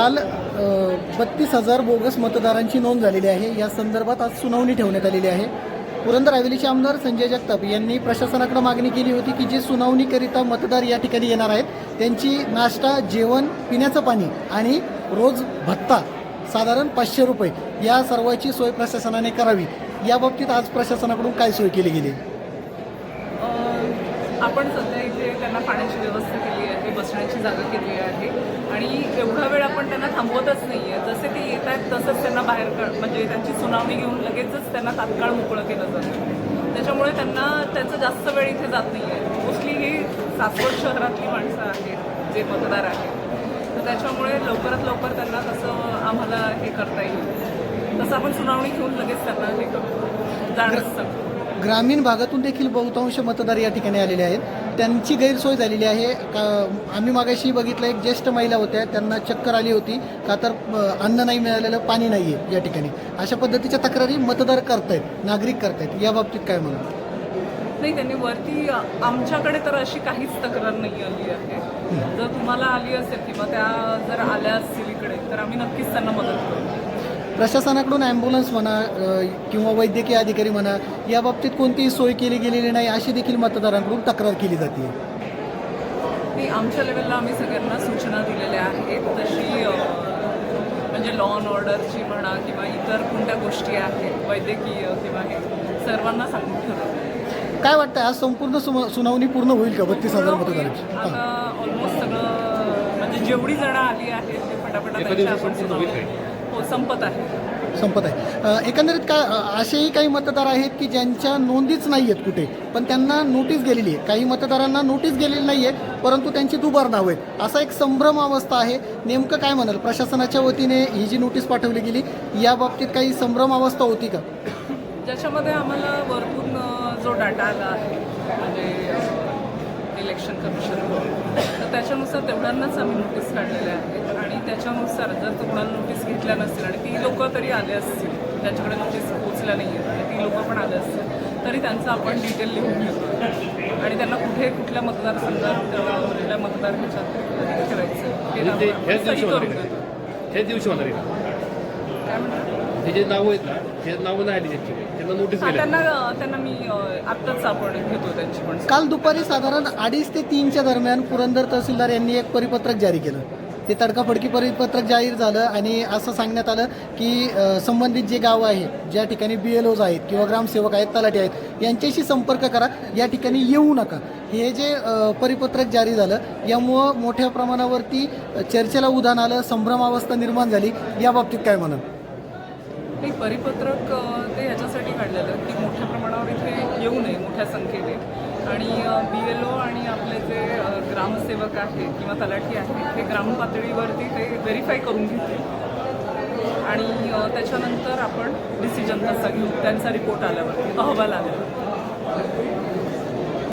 काल बत्तीस हजार बोगस मतदारांची नोंद झालेली आहे. या संदर्भात आज सुनावणी ठेवण्यात आलेली आहे. पुरंदर हवेलीचे आमदार संजय जगताप यांनी प्रशासनाकडे मागणी केली होती की जे सुनावणीकरिता मतदार या ठिकाणी येणार आहेत त्यांची नाश्ता जेवण पिण्याचं पाणी आणि रोज भत्ता साधारण पाचशे रुपये या सर्वाची सोय प्रशासनाने करावी. याबाबतीत आज प्रशासनाकडून काय सोय केली गेली? आपण सध्या इथे त्यांना पाण्याची व्यवस्था केली आहे बसण्याची जागा केली आहे. आणि एवढा वेळ आपण त्यांना थांबवतच नाही आहे जसे ते येत आहेत तसंच त्यांना बाहेर काढ म्हणजे त्यांची सुनावणी घेऊन लगेचच त्यांना तात्काळ मोकळं केलं जातं. त्याच्यामुळे त्यांना त्याचं जास्त वेळ इथे जात नाही आहे मोस्टली ही सासवड शहरातली माणसं आहेत जे मतदार आहेत. तर त्याच्यामुळे लवकरात लवकर त्यांना तसं आम्हाला हे करता येईल. तसं आपण सुनावणी घेऊन लगेच त्यांना हे करतो. जाणंच सांगतो ग्रामीण भागातून देखील बहुतांश मतदार या ठिकाणी आलेले आहेत. त्यांची गैरसोय झालेली आहे. का आम्ही मागाशी बघितलं एक ज्येष्ठ महिला होत्या. त्यांना चक्कर आली होती. का तर अन्न नाही मिळालेलं पाणी नाही आहे या ठिकाणी. अशा पद्धतीच्या तक्रारी मतदार करतायत नागरिक करतायत. या बाबतीत काय म्हणा? नाही त्यांनी वरती आमच्याकडे तर अशी काहीच तक्रार नाही आली आहे. जर तुम्हाला आली असेल किंवा त्या जर आल्या असतील इकडे तर आम्ही नक्कीच त्यांना मदत करू. प्रशासनाकडून ॲम्ब्युलन्स म्हणा किंवा वैद्यकीय अधिकारी म्हणा या बाबतीत कोणतीही सोय केली गेलेली नाही अशी देखील मतदारांकडून तक्रार केली जाते. नाही आमच्या लेवलला आम्ही सगळ्यांना सूचना दिलेल्या आहेत तशी म्हणजे लॉ अँड ऑर्डरची म्हणा किंवा इतर कोणत्या गोष्टी आहेत वैद्यकीय किंवा हे सर्वांना सांगून ठरवलं काय वाटतं आज संपूर्ण सुम- सुनावणी पूर्ण होईल का बत्तीस हजार मतदारांची? आता हां. ऑलमोस्ट सगळं म्हणजे जेवढी जणं आली आहेत ते त्यांची आपण सुनावणी हो संपत आहे. संपत आहे. एकंदरीत काय अ, असेही काही मतदार आहेत की ज्यांच्या नोंदीच नाही आहेत कुठे पण त्यांना नोटीस गेलेली आहे. काही मतदारांना नोटीस गेलेली नाही आहे परंतु त्यांची दुबार नाव आहेत. असा एक संभ्रम अवस्था आहे. नेमकं काय म्हणाल? प्रशासनाच्या वतीने ही जी नोटीस पाठवली गेली या बाबतीत काही संभ्रम अवस्था होती का? ज्याच्यामध्ये आम्हाला वरतून जो डाटा आला आहे म्हणजे इलेक्शन कमिशन तर त्याच्यानुसार तेवढ्यांनाच आम्ही नोटीस काढलेल्या आहेत. त्याच्यानुसार जर तुम्हाला नोटीस घेतल्या नसतील आणि ती लोकं तरी आले असतील ज्यांच्याकडे नोटीस पोचल्या नाही आहेत आणि ती लोकं पण आले असतील तरी त्यांचं आपण डिटेल लिहून घेतो. आणि त्यांना कुठे कुठल्या मतदारसंघात कुठल्या मतदार ह्याच्यात ठेवायचं हे म्हणजे ते दिवशी होणार काय म्हणतात हे जे नावं आहेत ना ते नावं नाही आली त्यांची. त्यांना नोटीस हा, त्यांना त्यांना मी अ, आत्ताच आपण घेतो त्यांची पण. काल दुपारी साधारण अडीच ते तीनच्या दरम्यान पुरंदर तहसीलदार यांनी एक परिपत्रक जारी केलं. ते तडकाफडकी परिपत्रक जाहीर झालं आणि असं सांगण्यात आलं की संबंधित जे गाव आहे ज्या ठिकाणी बी एल ओज आहेत किंवा ग्रामसेवक आहेत तलाठी आहेत यांच्याशी संपर्क करा. या ठिकाणी येऊ नका. हे जे परिपत्रक जारी झालं यामुळं मोठ्या प्रमाणावरती चर्चेला उधाण आलं संभ्रमावस्था निर्माण झाली. या बाबतीत काय म्हणाल नाही परिपत्रक ते ह्याच्यासाठी काढलेलं की मोठ्या प्रमाणावर इथे येऊ नये मोठ्या संख्येने. आणि बी एल ओ आणि आपले जे ग्रामसेवक आहेत किंवा तलाठी आहेत ते ग्राम पातळीवरती ते व्हेरीफाय करून घेतील. आणि त्याच्यानंतर आपण डिसिजन तसा घेऊ त्यांचा रिपोर्ट आल्यावरती अहवाल आल्यावर